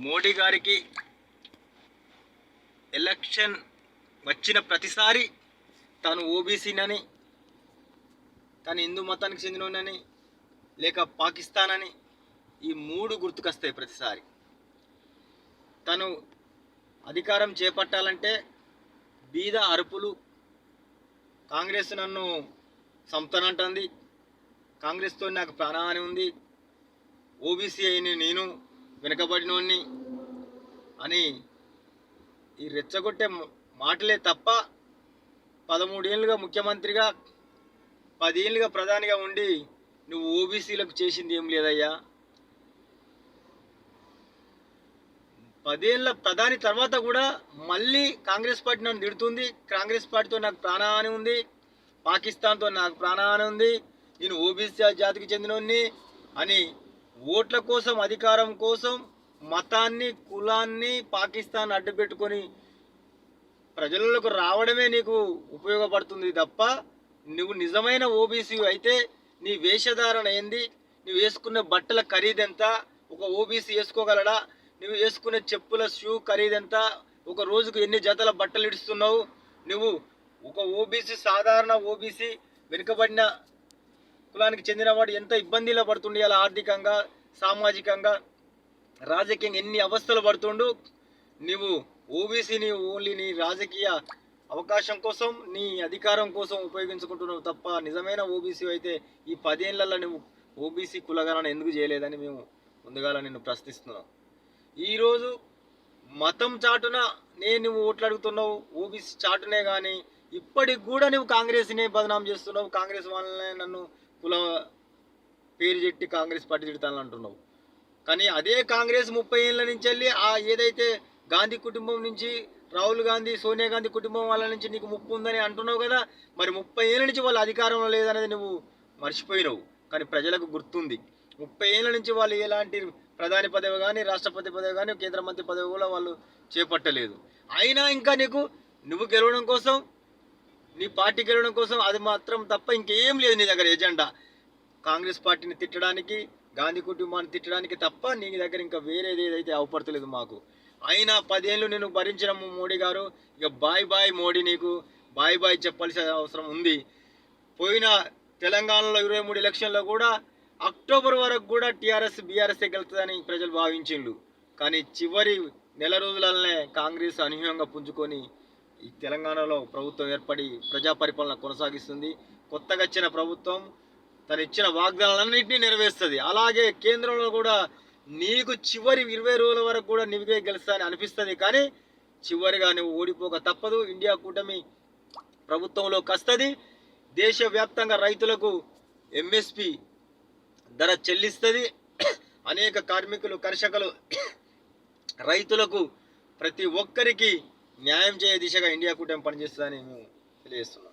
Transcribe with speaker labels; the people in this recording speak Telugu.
Speaker 1: మోడీ గారికి ఎలక్షన్ వచ్చిన ప్రతిసారి తాను ఓబీసీనని తను హిందూ మతానికి చెందినని లేక పాకిస్తాన్ అని ఈ మూడు గుర్తుకొస్తాయి ప్రతిసారి. తను అధికారం చేపట్టాలంటే బీద అరుపులు కాంగ్రెస్ నన్ను సంతనంటుంది కాంగ్రెస్తో నాకు ప్రాణహాని ఉంది ఓబీసీ అయిన నేను వెనకబడినోడిని అని ఈ రెచ్చగొట్టే మాటలే తప్ప పదమూడేళ్ళుగా ముఖ్యమంత్రిగా పదేళ్ళుగా ప్రధానిగా ఉండి నువ్వు ఓబీసీలకు చేసింది ఏం లేదయ్యా? పదేళ్ళ ప్రధాని తర్వాత కూడా మళ్ళీ కాంగ్రెస్ పార్టీ నన్ను తిడుతుంది. కాంగ్రెస్ పార్టీతో నాకు ప్రాణహాని ఉంది. పాకిస్తాన్తో నాకు ప్రాణహాని ఉంది. నేను ఓబీసీ జాతికి చెందినోడిని అని ఓట్ల కోసం అధికారం కోసం మతాన్ని కులాన్ని పాకిస్తాన్ అడ్డుపెట్టుకొని ప్రజలకు రావడమే నీకు ఉపయోగపడుతుంది తప్ప నువ్వు నిజమైన ఓబీసీ అయితే నీ వేషధారణ ఏంది? నువ్వు వేసుకున్న బట్టల ఖరీదెంత ఒక ఓబీసీ వేసుకోగలడా? నువ్వు వేసుకునే చెప్పుల షూ ఖరీదెంత ఒక రోజుకు ఎన్ని జతల బట్టలు ఇడుస్తున్నావు? నువ్వు ఒక ఓబీసీ సాధారణ ఓబీసీ వెనుకబడిన కులానికి చెందినవాడు ఎంత ఇబ్బందిలో పడుతుండే అలా ఆర్థికంగా సామాజికంగా రాజకీయంగా ఎన్ని అవస్థలు పడుతుండు. నువ్వు ఓబీసీని ఓన్లీ నీ రాజకీయ అవకాశం కోసం నీ అధికారం కోసం ఉపయోగించుకుంటున్నావు తప్ప నిజమైన ఓబీసీ అయితే ఈ పదేళ్ళలో నువ్వు ఓబీసీ కులగణన ఎందుకు చేయలేదని మేము ముందుగాల నిన్ను ప్రశ్నిస్తున్నాం. ఈరోజు మతం చాటున నేను నువ్వు ఓట్లు అడుగుతున్నావు ఓబీసీ చాటునే కానీ ఇప్పటికి కూడా నువ్వు కాంగ్రెస్ని బదనాం చేస్తున్నావు. కాంగ్రెస్ వాళ్ళనే నన్ను కుల పేరు చెట్టి కాంగ్రెస్ పార్టీ తిడతాను అంటున్నావు. కానీ అదే కాంగ్రెస్ ముప్పై ఏళ్ళ నుంచి వెళ్ళి ఆ ఏదైతే గాంధీ కుటుంబం నుంచి రాహుల్ గాంధీ సోనియా గాంధీ కుటుంబం వాళ్ళ నుంచి నీకు ముప్పు ఉందని అంటున్నావు కదా మరి ముప్పై ఏళ్ళ నుంచి వాళ్ళ అధికారంలో లేదనేది నువ్వు మర్చిపోయినావు. కానీ ప్రజలకు గుర్తుంది ముప్పై ఏళ్ళ నుంచి వాళ్ళు ఎలాంటి ప్రధాని పదవి కానీ రాష్ట్రపతి పదవి కానీ కేంద్ర మంత్రి పదవి కూడా వాళ్ళు చేపట్టలేదు. అయినా ఇంకా నీకు నువ్వు గెలవడం కోసం నీ పార్టీ గెలవడం కోసం అది మాత్రం తప్ప ఇంకేం లేదు నీ దగ్గర ఎజెండా. కాంగ్రెస్ పార్టీని తిట్టడానికి గాంధీ కుటుంబాన్ని తిట్టడానికి తప్ప నీ దగ్గర ఇంకా వేరేది ఏదైతే అవపడతలేదు మాకు. అయినా పదేళ్ళు నేను భరించిన మోడీ గారు ఇక బాయ్ బాయ్ మోడీ నీకు బాయ్ బాయ్ చెప్పాల్సిన అవసరం ఉంది. పోయిన తెలంగాణలో ఇరవై మూడు ఎలక్షన్లో కూడా అక్టోబర్ వరకు కూడా టీఆర్ఎస్ బీఆర్ఎస్ గెలుతుందని ప్రజలు భావించిండు కానీ చివరి నెల రోజులనే కాంగ్రెస్ అనూహ్యంగా పుంజుకొని ఈ తెలంగాణలో ప్రభుత్వం ఏర్పడి ప్రజా పరిపాలన కొనసాగిస్తుంది. కొత్తగా వచ్చిన ప్రభుత్వం తను ఇచ్చిన వాగ్దానాలన్నింటినీ నెరవేరుస్తుంది. అలాగే కేంద్రంలో కూడా నీకు చివరి ఇరవై రోజుల వరకు కూడా నువ్వే గెలుస్తా అని అనిపిస్తుంది. కానీ చివరిగా నువ్వు ఓడిపోక తప్పదు. ఇండియా కూటమి ప్రభుత్వంలో కస్తుంది. దేశవ్యాప్తంగా రైతులకు ఎంఎస్పి ధర చెల్లిస్తుంది. అనేక కార్మికులు కర్షకులు రైతులకు ప్రతి ఒక్కరికి న్యాయం చేయ దిశగా ఇండియా కూటమి పనిచేస్తుందని మేము తెలియజేస్తున్నాం.